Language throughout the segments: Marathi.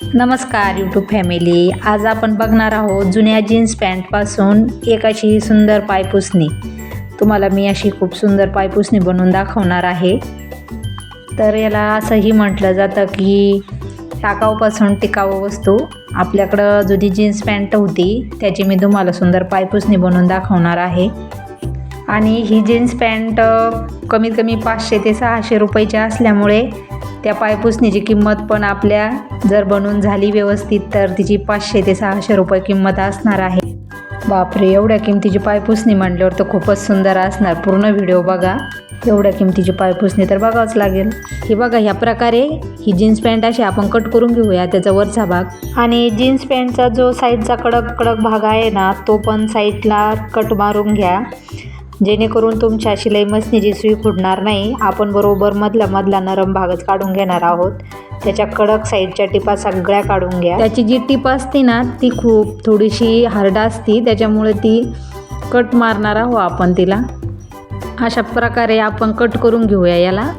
नमस्कार यूट्यूब फॅमिली आज आपण बघणार आहोत जुन्या जीन्स पॅन्टपासून एक अशी सुंदर पायपुसणी. तुम्हाला मी अशी खूप सुंदर पायपुसणी बनवून दाखवणार आहे. तर याला असंही म्हटलं जातं की टाकाऊपासून टिकाऊ वस्तू. आपल्याकडं जुनी जीन्स पॅन्ट होती त्याची मी तुम्हाला सुंदर पायपुसणी बनवून दाखवणार आहे. आणि ही जीन्स पॅन्ट कमीत कमी पाचशे ते सहाशे रुपयाची असल्यामुळे त्या पायपुसणीची किंमत पण आपल्या जर बनून झाली व्यवस्थित तर तिची पाचशे ते सहाशे रुपये किंमत असणार आहे. बापरे एवढ्या किमतीची पायपुसणी म्हणल्यावर तर खूपच सुंदर असणार. पूर्ण व्हिडिओ बघा. एवढ्या किमतीची पायपुसणी तर बघावंच लागेल. हे बघा ह्या प्रकारे ही जीन्स पॅन्ट अशी आपण कट करून घेऊया. त्याचा वरचा भाग. आणि जीन्स पॅन्टचा जो साईडचा कडक कडक भाग आहे ना तो पण साईडला कट मारून घ्या. जेणेकरून तुमच्या शिलाई मसनीची सुई फुटणार नाही. आपण बरोबर मधला मधला नरम भागच काढून घेणार आहोत. त्याच्या कडक साईडच्या टिपा सगळ्या काढून घ्या. त्याची जी टिप असते ना ती खूप थोडीशी हार्ड असती. त्याच्यामुळे ती कट मारणार आहो आपण तिला. अशा प्रकारे आपण कट करून घेऊया याला.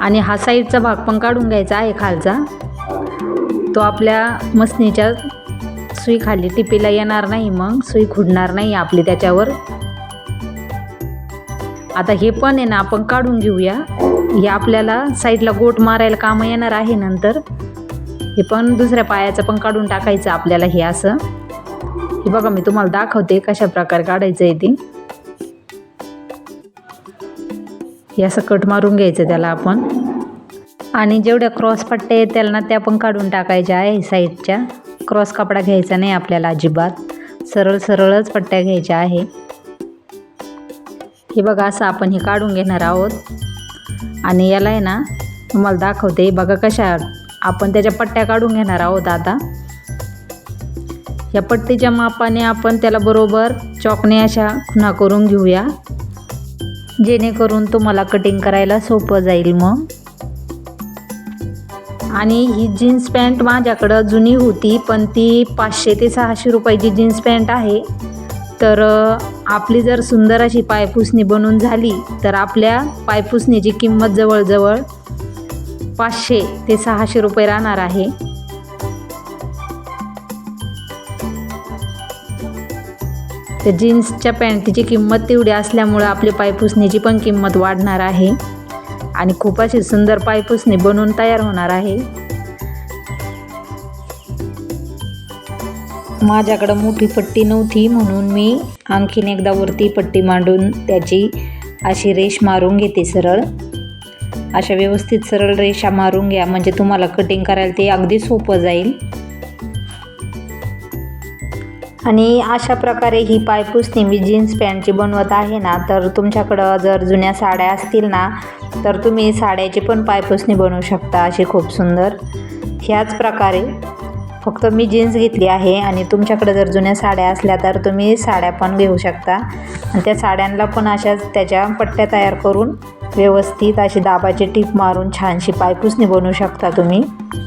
आणि हा साईडचा भाग पण काढून घ्यायचा आहे खालचा. तो आपल्या मसनीच्या सुई खाली टिपीला येणार नाही मग. सुई खुडणार नाही आपली त्याच्यावर. आता हे पण आहे ना आपण काढून घेऊया. हे आपल्याला साईडला गोट मारायला कामं येणार आहे नंतर. हे पण दुसऱ्या पायाचं पण काढून टाकायचं आपल्याला हे असं. हे बघा मी तुम्हाला दाखवते कशा प्रकारे काढायचं आहे ते. हे असं कट मारून घ्यायचं त्याला आपण. आणि जेवढ्या क्रॉस पट्ट्या आहेत त्याला ना त्या पण काढून टाकायच्या आहे साईडच्या. क्रॉस कपडा घ्यायचा नाही आपल्याला अजिबात. सरळ सरळच पट्ट्या घ्यायच्या आहे. हे बघा असं आपण हे काढून घेणार आहोत. आणि याला आहे ना तुम्हाला दाखवते बघा कशा आपण त्याच्या पट्ट्या काढून घेणार आहोत आता. या पट्टीच्या मापाने आपण त्याला बरोबर चॉकने अशा खुणा करून घेऊया. जेणेकरून तुम्हाला कटिंग करायला सोपं जाईल मग. आणि ही जीन्स पॅन्ट माझ्याकडं जुनी होती पण ती पाचशे ते सहाशे रुपयाची जीन्स पॅन्ट आहे. तर आपली जर सुंदर अशी पायपुसणी बनून झाली तर आपल्या पायपुसणीची किंमत जवळजवळ पाचशे ते सहाशे रुपये राहणार आहे. तर जीन्सच्या पॅन्टची किंमत तेवढी असल्यामुळं आपली पायपुसणीची पण किंमत वाढणार आहे. आणि खूप अशी सुंदर पायपुसणी बनवून तयार होणार आहे. माझ्याकडं मोठी पट्टी नव्हती म्हणून मी आणखीन एकदा वरती पट्टी मांडून त्याची अशी रेष मारून घेते सरळ. अशा व्यवस्थित सरळ रेषा मारून घ्या म्हणजे तुम्हाला कटिंग करायला ते अगदी सोपं जाईल. आणि अशा प्रकारे ही पायपुसणी मी जीन्स पॅन्टची बनवत आहे ना तर तुमच्याकडं जर जुन्या साड्या असतील ना तर तुम्ही साड्याची पण पायपुसणी बनवू शकता अशी खूप सुंदर. ह्याच प्रकारे फक्त मी जीन्स घेतली आहे आणि तुमच्याकडे जर जुन्या साड्या असल्या तर तुम्ही साड्या पण घेऊ शकता. आणि त्या साड्यांना पण अशाच त्याच्या पट्ट्या तयार करून व्यवस्थित अशी दाबाची टीप मारून छानशी पायपुसणी बनवू शकता तुम्ही.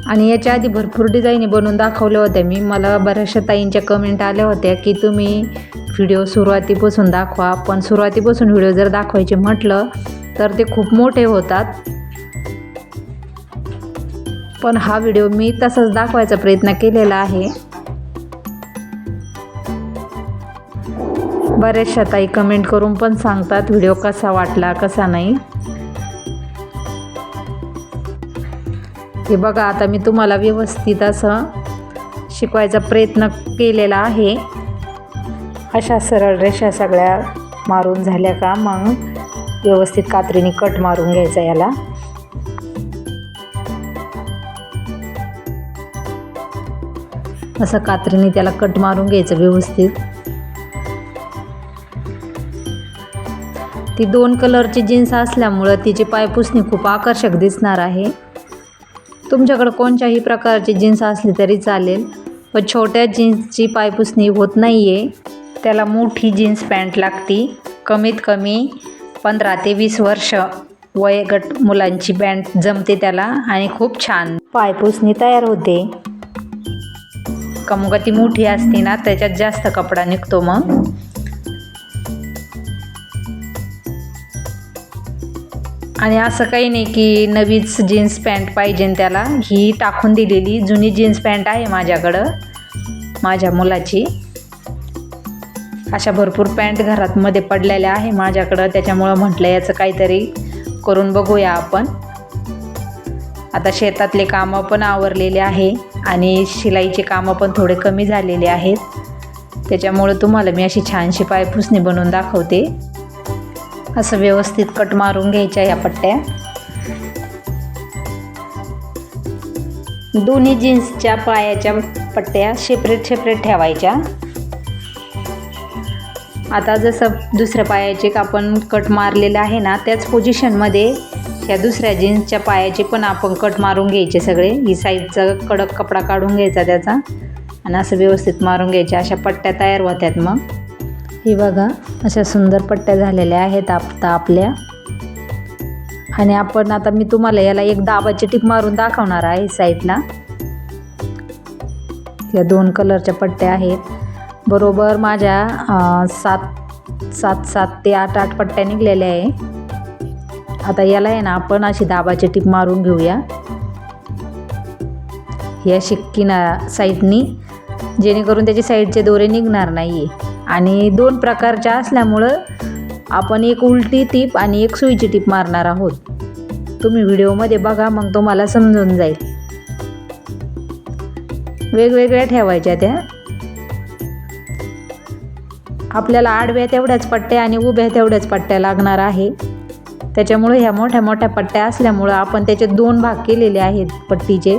आणि याच्या आधी भरपूर डिझाईनी बनवून दाखवल्या होत्या मी. मला बऱ्याचशा ताईंच्या कमेंट आल्या होत्या की तुम्ही व्हिडिओ सुरुवातीपासून दाखवा पण सुरुवातीपासून व्हिडिओ जर दाखवायचे म्हटलं तर ते खूप मोठे होतात. पण हा व्हिडिओ मी तसाच दाखवायचा प्रयत्न केलेला आहे. बऱ्याचशा ताई कमेंट करून पण सांगतात व्हिडिओ कसा वाटला कसा नाही. हे बघा आता मी तुम्हाला व्यवस्थित असं शिकवायचा प्रयत्न केलेला आहे. अशा सरळ रेषा सगळ्या मारून झाल्या का मग? व्यवस्थित कात्रीने कट मारून घ्यायचा याला. असं कात्रीने त्याला कट मारून घ्यायचं व्यवस्थित. ती दोन कलरची जीन्स असल्यामुळं तिची पायपुसणी खूप आकर्षक दिसणार आहे. तुमच्याकडं कोणत्याही प्रकारची जीन्स असली तरी चालेल पण छोट्या जीन्सची पायपुसणी होत नाही आहे त्याला मोठी जीन्स पॅन्ट लागती. कमीत कमी पंधरा ते वीस वर्ष वयगट मुलांची पॅन्ट जमते त्याला आणि खूप छान. पायपुसणी तयार होते. कमुका ती मोठी असते ना त्याच्यात जास्त कपडा निघतो मग. आणि असं काही नाही की नवीच जीन्स पॅन्ट पाहिजे त्याला. ही टाकून दिलेली जुनी जीन्स पॅन्ट आहे माझ्याकडं माझ्या मुलाची. अशा भरपूर पॅन्ट घरात मध्ये पडलेल्या आहे माझ्याकडं. त्याच्यामुळं म्हटलं याचं काहीतरी करून बघूया आपण. आता शेतातले कामं पण आवरलेले आहे आणि शिलाईचे कामं पण थोडे कमी झालेले आहेत. त्याच्यामुळं तुम्हाला मी अशी छानशी पायपुसणी बनवून दाखवते. असं व्यवस्थित कट मारून घ्यायच्या या पट्ट्या. दोन्ही जीन्सच्या पायाच्या पट्ट्या सेपरेट सेपरेट ठेवायच्या. आता जसं दुसऱ्या पायाचे आपण कट मारलेलं आहे ना त्याच पोझिशनमध्ये ह्या दुसऱ्या जीन्सच्या पायाचे पण आपण कट मारून घ्यायचे सगळे. ही साईजचा कडक कपडा काढून घ्यायचा त्याचा आणि असं व्यवस्थित मारून घ्यायच्या अशा पट्ट्या तयार होत्यात मग. ही बघा अशा सुंदर पट्ट्या झालेल्या आहेत आता आपल्या. आणि आपण आता मी तुम्हाला याला एक दाबाची टीप मारून दाखवणार आहे साईडला या दोन कलरच्या पट्ट्या आहेत. बरोबर माझ्या सात सात सात ते आठ आठ पट्ट्या निघलेल्या आहे. आता याला आहे ना आपण अशी दाबाची टीप मारून घेऊया. या शिक्कीना साईडनी जेणेकरून त्याची साईडचे दोरे निघणार नाही आहे आणि दोन प्रकारच्या असल्यामुळं आपण एक उलटी टीप आणि एक सुईची टीप मारणार आहोत. तुम्ही व्हिडिओमध्ये बघा मग तुम्हाला समजून जाईल. वेगवेगळ्या ठेवायच्या त्या. आपल्याला आडव्या तेवढ्याच पट्ट्या आणि उभ्या तेवढ्याच पट्ट्या लागणार आहे. त्याच्यामुळे ह्या मोठ्या मोठ्या पट्ट्या असल्यामुळं आपण त्याचे दोन भाग केलेले आहेत पट्टीचे.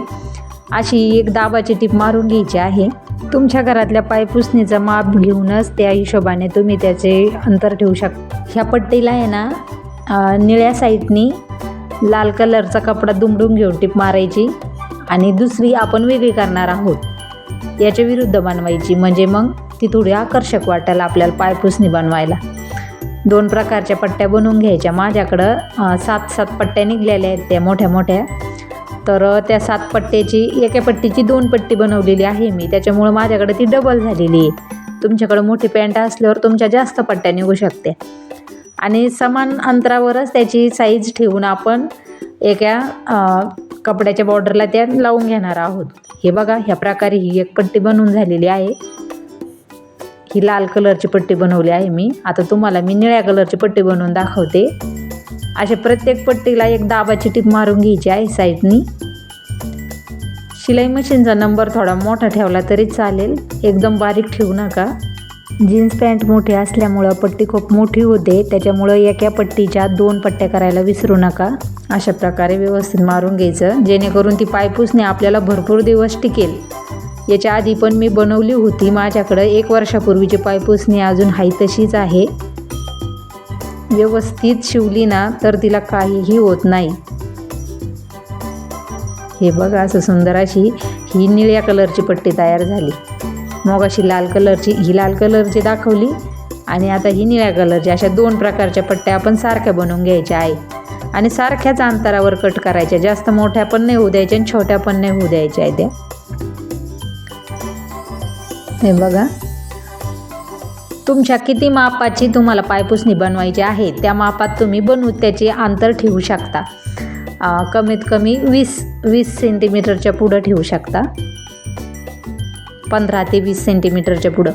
अशी एक दाबाची टीप मारून घ्यायची आहे. तुमच्या घरातल्या पायपुसणीचं माप घेऊनच त्या हिशोबाने तुम्ही त्याचे अंतर ठेवू शकता ह्या पट्टीला आहे ना निळ्या साईडनी लाल कलरचा कपडा दुमडून घेऊन टीप मारायची आणि दुसरी आपण वेगळी करणार आहोत. याच्या विरुद्ध बनवायची. म्हणजे मग ती थोडी आकर्षक वाटेल आपल्याला पायपुसणी बनवायला. दोन प्रकारच्या पट्ट्या बनवून घ्यायच्या. माझ्याकडं सात सात पट्ट्या निघलेल्या आहेत त्या मोठ्या मोठ्या. तर त्या सात पट्ट्याची एका पट्टीची दोन पट्टी बनवलेली आहे मी. त्याच्यामुळं माझ्याकडे ती डबल झालेली आहे. तुमच्याकडं मोठी पॅन्ट असल्यावर तुमच्या जास्त पट्ट्या निघू शकते. आणि समान अंतरावरच त्याची साईज ठेवून आपण एका कपड्याच्या बॉर्डरला त्या लावून घेणार आहोत. हे बघा ह्या प्रकारे ही एक पट्टी बनवून झालेली आहे. ही लाल कलरची पट्टी बनवली आहे मी. आता तुम्हाला मी निळ्या कलरची पट्टी बनवून दाखवते. अशा प्रत्येक पट्टीला एक दाबाची टीप मारून घ्यायची आहे साईडनी. शिलाई मशीनचा नंबर थोडा मोठा ठेवला तरी चालेल. एकदम बारीक ठेवू नका. जीन्स पॅन्ट मोठी असल्यामुळं पट्टी खूप मोठी होते. त्याच्यामुळं एका पट्टीच्या दोन पट्ट्या करायला विसरू नका. अशा प्रकारे व्यवस्थित मारून घ्यायचं. जेणेकरून ती पायपुसणी आपल्याला भरपूर दिवस टिकेल. याच्या आधी पण मी बनवली होती. माझ्याकडं एक वर्षापूर्वीची पायपुसणी अजून हाय तशीच आहे. व्यवस्थित शिवली ना तर तिला काहीही होत नाही. हे बघा असं सुंदर अशी ही निळ्या कलरची पट्टी तयार झाली. मग अशी लाल कलरची ही लाल कलरची दाखवली आणि आता ही निळ्या कलरची अशा दोन प्रकारच्या पट्ट्या आपण सारख्या बनवून घ्यायच्या आहे. आणि सारख्याच अंतरावर कट करायच्या जास्त मोठ्या पण नाही होऊ द्यायच्या आणि छोट्या पण नाही होऊ द्यायच्या आहेत त्या. हे बघा. तुमच्या किती मापाची तुम्हाला पायपुसणी बनवायची आहे त्या मापात तुम्ही बनवू त्याचे अंतर ठेवू शकता. कमीत कमी वीस वीस सेंटीमीटरच्या पुढं ठेवू शकता. पंधरा ते वीस सेंटीमीटरच्या पुढं.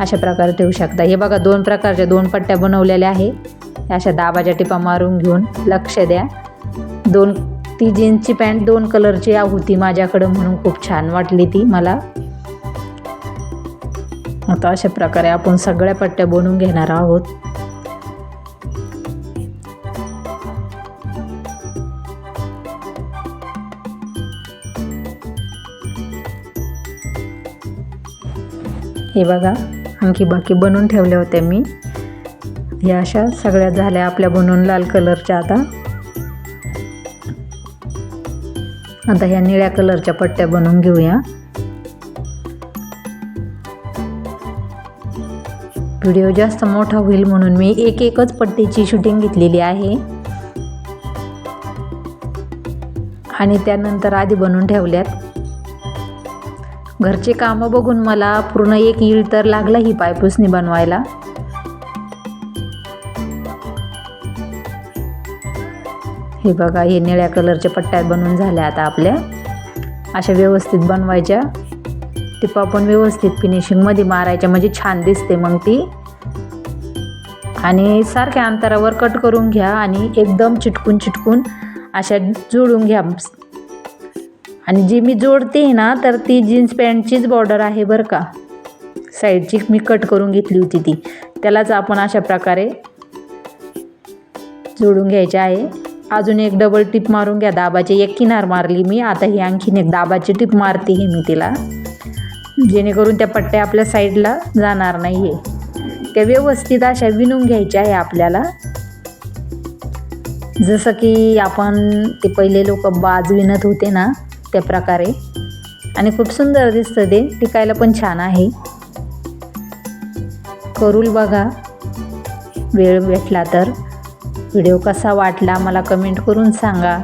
अशा प्रकारे ठेवू शकता. हे बघा दोन प्रकारच्या दोन पट्ट्या बनवलेल्या आहे. अशा दाबाच्या टिपा मारून घेऊन लक्ष द्या. दोन ती जीन्सची पॅन्ट दोन कलरची होती माझ्याकडं म्हणून खूप छान वाटली ती मला. आता अशा प्रकारे आपण सगळ्या पट्ट्या बनवून घेणार आहोत. हे बघा आणखी बाकी बनवून ठेवले होते मी. या अशा सगळ्या झाल्या आपल्या बनवून लाल कलरच्या आता. आता ह्या निळ्या कलरच्या पट्ट्या बनवून घेऊया. व्हिडिओ जास्त मोठा होईल म्हणून मी एक एकच पट्टीची शूटिंग घेतलेली आहे. आणि त्यानंतर आधी बनवून ठेवल्यात. घरचे कामं बघून मला पूर्ण एक येळ तर लागला ही पायपुसणी बनवायला. हे बघा हे निळ्या कलरच्या पट्ट्या बनवून झाल्या आता आपल्या. अशा व्यवस्थित बनवायच्या. टिपा पण व्यवस्थित फिनिशिंगमध्ये मारायच्या म्हणजे छान दिसते मग ती. आणि सारख्या अंतरावर कट करून घ्या आणि एकदम चिटकून चिटकून अशा जोडून घ्या. आणि जी मी जोडते ना तर ती जीन्स पॅन्टचीच बॉर्डर आहे बरं का. साईडची मी कट करून घेतली होती ती. त्यालाच आपण अशा प्रकारे जोडून घ्यायचे आहे. अजून एक डबल टिप मारून घ्या. दाबाची एक किनार मारली मी. आता ही आणखीन एक दाबाची टिप मारते हे मी तिला. जेणेकरून त्या पट्ट्या आपल्या साईडला जाणार नाही आहे त्या व्यवस्थित अशा विणून घ्यायच्या आहे आपल्याला. जसं की आपण ते पहिले लोक बाज विणत होते ना त्या प्रकारे. आणि खूप सुंदर दिसतं ते. टिकायला पण छान आहे. करूल बघा. वेळ भेटला तर. व्हिडिओ कसा वाटला मला कमेंट करून सांगा.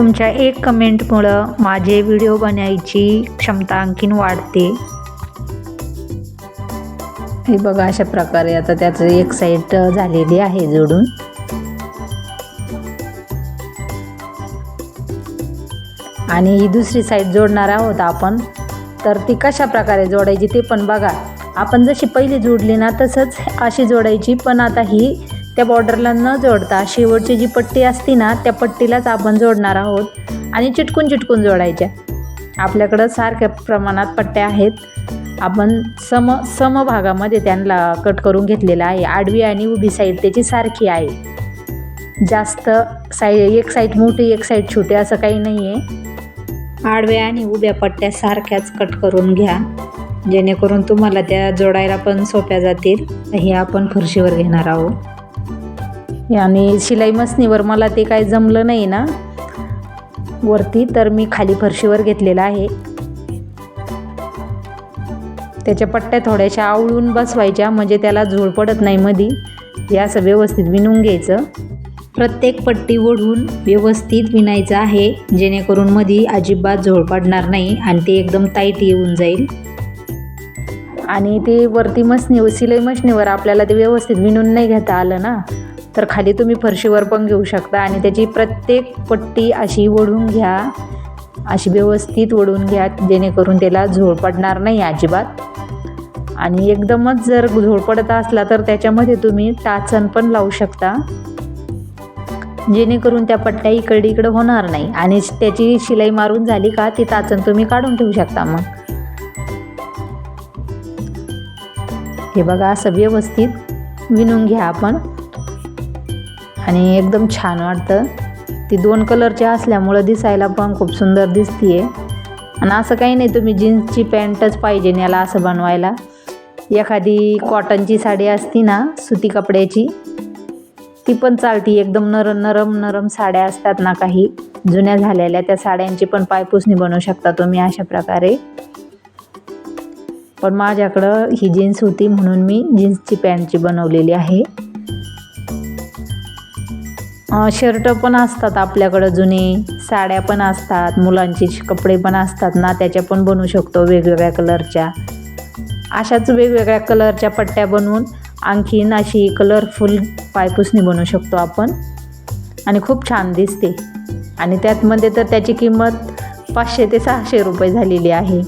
तुमच्या एक कमेंटमुळं माझे व्हिडिओ बनायची क्षमता आणखीन वाढते. हे बघा अशा प्रकारे आता त्याचं एक साईड झालेली आहे जोडून. आणि ही दुसरी साईड जोडणार आहोत आपण. तर ती कशा प्रकारे जोडायची ते पण बघा. आपण जशी पहिली जोडली ना तसंच अशी जोडायची. पण आता ही त्या बॉर्डरला न जोडता शेवटची जी पट्टी असती ना त्या पट्टीलाच आपण जोडणार आहोत आणि चिटकून चिटकून जोडायच्या. आपल्याकडं सारख्या प्रमाणात पट्ट्या आहेत. आपण सम समभागामध्ये त्यांना कट करून घेतलेला आहे. आडवी आणि उभी साईड त्याची सारखी आहे. जास्त साई एक साईड मोठी एक साईड छोटी असं काही नाही आहे आडव्या आणि उभ्या पट्ट्या सारख्याच कट करून घ्या. जेणेकरून तुम्हाला त्या जोडायला पण सोप्या जातील. हे आपण फरशीवर घेणार आहोत. आणि शिलाई मसनीवर मला ते काय जमलं नाही ना. वरती तर मी खाली फरशीवर घेतलेलं आहे. त्याच्या पट्ट्या थोड्याशा आवळून बसवायच्या म्हणजे त्याला झोळ पडत नाही मधी. हे असं व्यवस्थित विणून घ्यायचं. प्रत्येक पट्टी ओढून व्यवस्थित विणायचं आहे जेणेकरून मधी अजिबात झोळ पडणार नाही आणि ते एकदम टाईट येऊन जाईल. आणि ते वरती मशनी सिलाई मशनीवर आपल्याला ते व्यवस्थित विणून नाही घेता आलं ना. तर खाली तुम्ही फरशीवर पण घेऊ शकता आणि त्याची प्रत्येक पट्टी अशी ओढून घ्या. अशी व्यवस्थित ओढून घ्या जेणेकरून त्याला झोळ पडणार नाही अजिबात. आणि एकदमच जर झोळ पडत असला तर त्याच्यामध्ये तुम्ही टाचण पण लावू शकता. जेणेकरून त्या पट्ट्या इकडे इकडं होणार नाही. आणि त्याची शिलाई मारून झाली का ती टाचण तुम्ही काढून ठेवू शकता मग. हे बघा असं व्यवस्थित विणून घ्या आपण. आणि एकदम छान वाटतं. ती दोन कलरची असल्यामुळं दिसायला पण खूप सुंदर दिसतीये. आणि असं काही नाही तुम्ही जीन्सची पॅन्टच पाहिजे याला असं बनवायला. एखादी कॉटनची साडी असती ना सुती कपड्याची ती पण चालती. एकदम नरम नरम नरम साड्या असतात ना काही. जुन्या झालेल्या त्या साड्यांची पण पायपुसणी बनवू शकता तुम्ही अशा प्रकारे. पण माझ्याकडं ही जीन्स होती म्हणून मी जीन्सची पॅन्टची बनवलेली आहे. शर्ट पण असतात आपल्याकडं जुने साड्या पण असतात मुलांचे कपडे पण असतात ना त्याच्या पण बनवू शकतो वेगवेगळ्या कलरच्या. अशाच वेगवेगळ्या कलरच्या पट्ट्या बनवून आणखीन अशी कलरफुल पायपुसणी बनवू शकतो आपण. आणि खूप छान दिसते. आणि त्यातमध्ये तर त्याची किंमत पाचशे ते सहाशे रुपये झालेली आहे.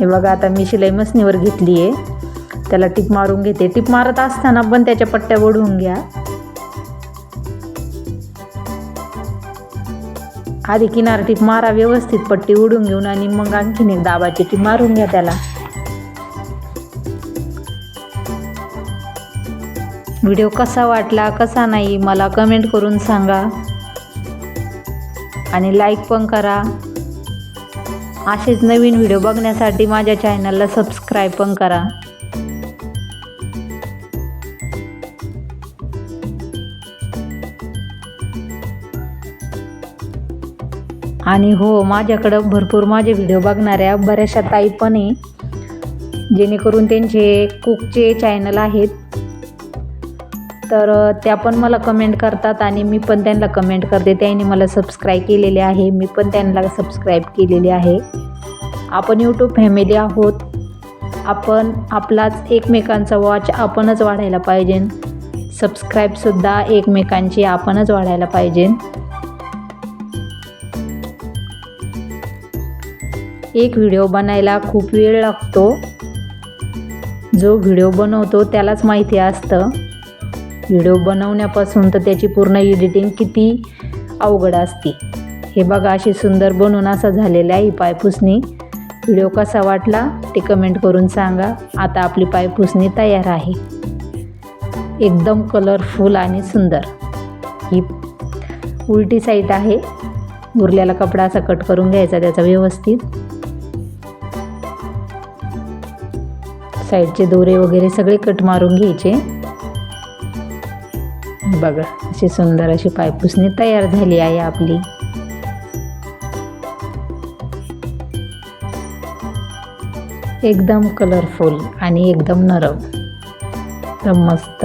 हे बघा आता मी शिलाई मसनीवर घेतली आहे त्याला टिप मारून घेते. टिप मारत असताना पण त्याच्या पट्ट्या ओढून घ्या. आधी किनार टीप मारा व्यवस्थित पट्टी उडून घेऊन आणि मग आणखीन एक दाबाची टीप मारून घ्या त्याला. व्हिडिओ कसा वाटला कसा नाही मला कमेंट करून सांगा. आणि लाईक पण करा. असेच नवीन व्हिडिओ बघण्यासाठी माझ्या चॅनलला सबस्क्राईब पण करा. आणि हो माझ्याकडं भरपूर माझे व्हिडिओ बघणाऱ्या बऱ्याचशा ताई पण आहे. जेणेकरून त्यांचे कुकचे चॅनल आहेत. तर त्या पण मला कमेंट करतात आणि मी पण त्यांना कमेंट करते. त्यांनी मला सबस्क्राईब केलेले आहे. मी पण त्यांना सबस्क्राईब केलेले आहे. आपण यूट्यूब फॅमिली आहोत. आपण आपलाच एकमेकांचा वॉच आपणच वाढायला पाहिजे. सबस्क्राईबसुद्धा एकमेकांची आपणच वाढायला पाहिजे. एक व्हिडिओ बनायला खूप वेळ लागतो. जो व्हिडिओ बनवतो त्यालाच माहिती असतं. व्हिडिओ बनवण्यापासून तर त्याची पूर्ण एडिटिंग किती अवघड असते. हे बघा अशी सुंदर बनवून असा झालेला आहे ही पायपुसणी. व्हिडिओ कसा वाटला ते कमेंट करून सांगा. आता आपली पायपुसणी तयार आहे. एकदम कलरफुल आणि सुंदर. ही उलटी साईट आहे. उरलेला कपडा असा कट करून घ्यायचा त्याचा व्यवस्थित. साईडचे दोरे वगैरे सगळे कट मारून घ्यायचे. बघा अशी सुंदर अशी पायपुसणी तयार झाली आहे आपली. एकदम कलरफुल आणि एकदम नरम. एकदम मस्त.